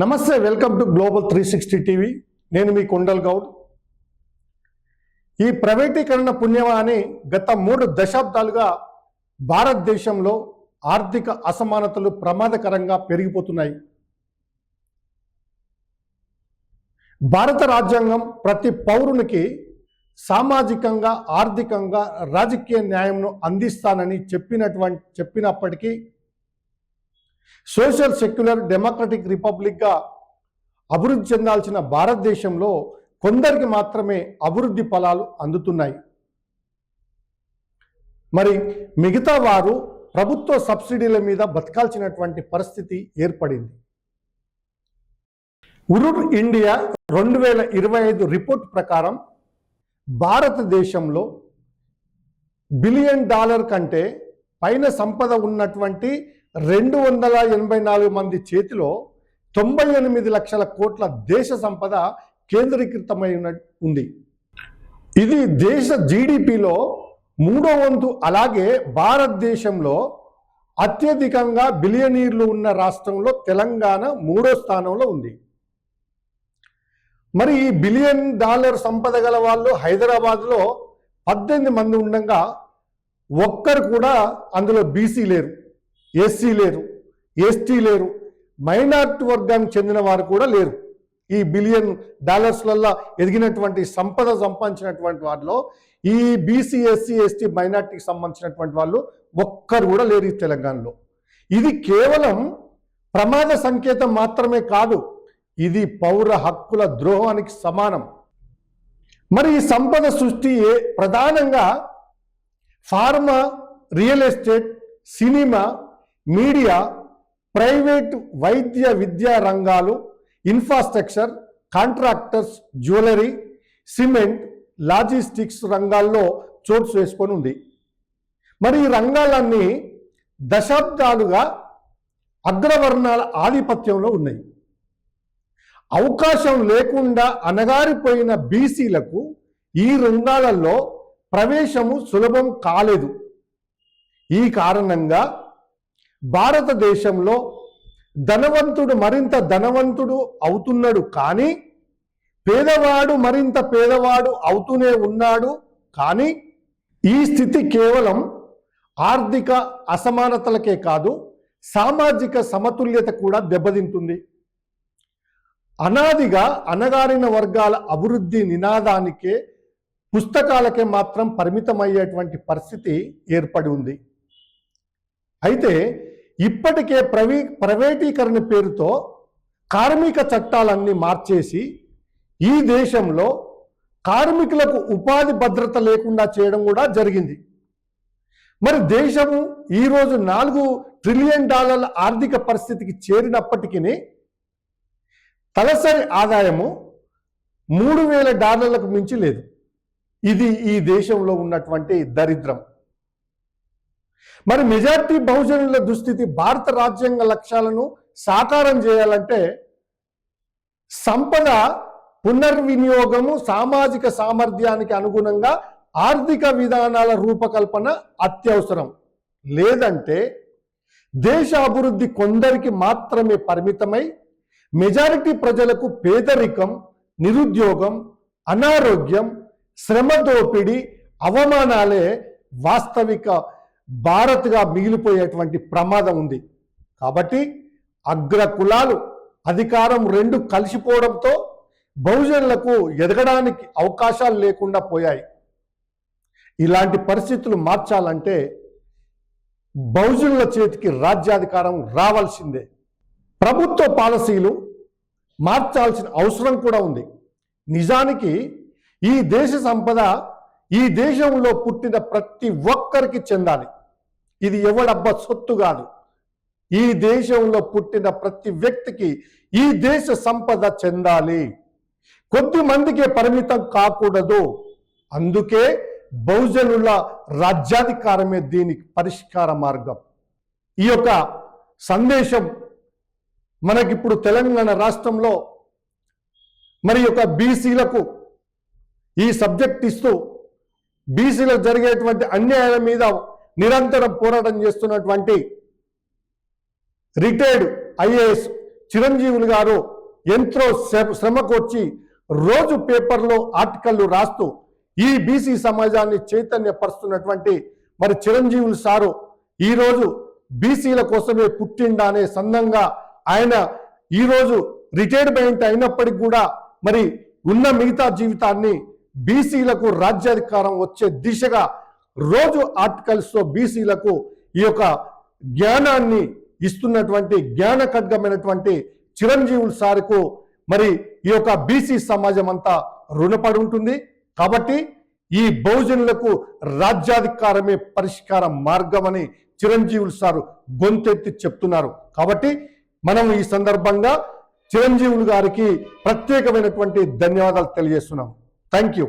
నమస్తే welcome to global three sixty TV. నేను మీ కుండల్ గౌడ్. ఈ ప్రైవేటీకరణ పుణ్యమాని గత మూడు దశాబ్దాలుగా భారతదేశంలో ఆర్థిక అసమానతలు ప్రమాదకరంగా పెరిగిపోతున్నాయి. భారత రాజ్యాంగం ప్రతి పౌరునికి సామాజికంగా ఆర్థికంగా రాజకీయ న్యాయంను అందిస్తానని చెప్పినటువంటి చెప్పినప్పటికీ సోషల్ సెక్యులర్ డెమోక్రటిక్ రిపబ్లిక్గా అభివృద్ధి చెందాల్సిన భారతదేశంలో కొందరికి మాత్రమే అభివృద్ధి ఫలాలు అందుతున్నాయి. మరి మిగతా వారు ప్రభుత్వ సబ్సిడీల మీద బతకాల్సినటువంటి పరిస్థితి ఏర్పడింది. ఉరుడ్ ఇండియా రెండు వేల ఇరవై ఐదు రిపోర్ట్ ప్రకారం భారతదేశంలో బిలియన్ డాలర్ కంటే పైన సంపద ఉన్నటువంటి రెండు వందల ఎనభై నాలుగు మంది చేతిలో తొంభై ఎనిమిది లక్షల కోట్ల దేశ సంపద కేంద్రీకృతమై ఉంది. ఇది దేశ జీడిపిలో మూడో వంతు అలాగే భారతదేశంలో అత్యధికంగా బిలియనీర్లు ఉన్న రాష్ట్రంలో తెలంగాణ మూడో స్థానంలో ఉంది. మరి ఈ బిలియన్ డాలర్ సంపద గల వాళ్ళు హైదరాబాద్లో పద్దెనిమిది మంది ఉండగా ఒక్కరు కూడా అందులో బీసీ లేరు. ఎస్సీ లేరు ఎస్టీ లేరు మైనార్టీ వర్గానికి చెందిన వారు కూడా లేరు. ఈ బిలియన్ డాలర్స్లల్లో ఎదిగినటువంటి సంపద సంపాదించినటువంటి వారిలో ఈ బీసీ ఎస్సీ ఎస్టీ మైనార్టీకి సంబంధించినటువంటి వాళ్ళు ఒక్కరు కూడా లేరు ఈ తెలంగాణలో. ఇది కేవలం ప్రమాద సంకేతం మాత్రమే కాదు ఇది పౌర హక్కుల ద్రోహానికి సమానం. మరి ఈ సంపద సృష్టి ఏ- ప్రధానంగా pharma real estate cinema media private వైద్య విద్యా రంగాలు infrastructure contractors jewellery cement logistics రంగాల్లో చోటు చేసుకొని ఉంది. మరి ఈ రంగాలన్నీ దశాబ్దాలుగా అగ్రవర్ణాల ఆధిపత్యంలో ఉన్నాయి. అవకాశం లేకుండా అనగారిపోయిన బీసీలకు ఈ రంగాలలో ప్రవేశము సులభం కాలేదు. ఈ కారణంగా భారతదేశంలో ధనవంతుడు మరింత ధనవంతుడు అవుతున్నాడు కానీ పేదవాడు మరింత పేదవాడు అవుతూనే ఉన్నాడు కానీ ఈ స్థితి కేవలం ఆర్థిక అసమానతలకే కాదు సామాజిక సమతుల్యత కూడా దెబ్బతింటుంది. అనాదిగా అణగారిన వర్గాల అభివృద్ధి నినాదానికే పుస్తకాలకే మాత్రం పరిమితమయ్యేటువంటి పరిస్థితి ఏర్పడి ఉంది. అయితే ఇప్పటికే ప్రవీ ప్రైవేటీకరణ పేరుతో కార్మిక చట్టాలన్నీ మార్చేసి ఈ దేశంలో కార్మికులకు ఉపాధి భద్రత లేకుండా చేయడం కూడా జరిగింది. మరి దేశము ఈరోజు నాలుగు ట్రిలియన్ డాలర్ల ఆర్థిక పరిస్థితికి చేరినప్పటికీ తలసరి ఆదాయము మూడు వేల డాలర్లకు మించి లేదు. ఇది ఈ దేశంలో ఉన్నటువంటి దరిద్రం. మరి మెజార్టీ బహుజనుల దుస్థితి భారత రాజ్యాంగ లక్ష్యాలను సాకారం చేయాలంటే సంపద పునర్వినియోగము సామాజిక సామర్థ్యానికి అనుగుణంగా ఆర్థిక విధానాల రూపకల్పన అత్యవసరం. లేదంటే దేశ అభివృద్ధి కొందరికి మాత్రమే పరిమితమై మెజారిటీ ప్రజలకు పేదరికం నిరుద్యోగం అనారోగ్యం శ్రమ దోపిడి అవమానాలే వాస్తవిక భారత్గా మిగిలిపోయేటువంటి ప్రమాదం ఉంది. కాబట్టి అగ్ర కులాలు అధికారం రెండు కలిసిపోవడంతో బహుజనులకు ఎదగడానికి అవకాశాలు లేకుండా పోయాయి. ఇలాంటి పరిస్థితులు మార్చాలంటే బహుజనుల చేతికి రాజ్యాధికారం రావాల్సిందే. ప్రభుత్వ పాలసీలు మార్చాల్సిన అవసరం కూడా ఉంది. నిజానికి ఈ దేశ సంపద ఈ దేశంలో పుట్టిన ప్రతి ఒక్కరికి చెందాలి. ఇది ఎవడబ్బ సొత్తు కాదు. ఈ దేశంలో పుట్టిన ప్రతి వ్యక్తికి ఈ దేశ సంపద చెందాలి. కొద్ది మందికే పరిమితం కాకూడదు. అందుకే బహుజనుల రాజ్యాధికారమే దీనికి పరిష్కార మార్గం. ఈ యొక్క సందేశం మనకిప్పుడు తెలంగాణ రాష్ట్రంలో మరి యొక్క బీసీలకు ఈ సబ్జెక్ట్ ఇస్తూ బీసీలకు జరిగేటువంటి అన్యాయాల మీద నిరంతరం పోరాటం చేస్తున్నటువంటి రిటైర్డ్ ఐఏఎస్ చిరంజీవులు గారు ఎంతో శ్రమకొచ్చి రోజు పేపర్లో ఆర్టికల్లు రాస్తూ ఈ బీసీ సమాజాన్ని చైతన్యపరుస్తున్నటువంటి మరి చిరంజీవులు సారు ఈరోజు బీసీల కోసమే పుట్టిండా అనే సందంగా ఆయన ఈరోజు రిటైర్మెంట్ అయినప్పటికి కూడా మరి ఉన్న మిగతా జీవితాన్ని బీసీలకు రాజ్యాధికారం వచ్చే దిశగా రోజు ఆర్టికల్స్తో బీసీలకు ఈ యొక్క జ్ఞానాన్ని ఇస్తున్నటువంటి జ్ఞాన ఖడ్గమైనటువంటి చిరంజీవులు సార్కు మరి ఈ యొక్క బీసీ సమాజం అంతా రుణపడి ఉంటుంది. కాబట్టి ఈ బహుజనులకు రాజ్యాధికారమే పరిష్కార మార్గమని చిరంజీవులు సారు గొంతెత్తి చెప్తున్నారు. కాబట్టి మనం ఈ సందర్భంగా చిరంజీవులు గారికి ప్రత్యేకమైనటువంటి ధన్యవాదాలు తెలియజేస్తున్నాం. Thank you.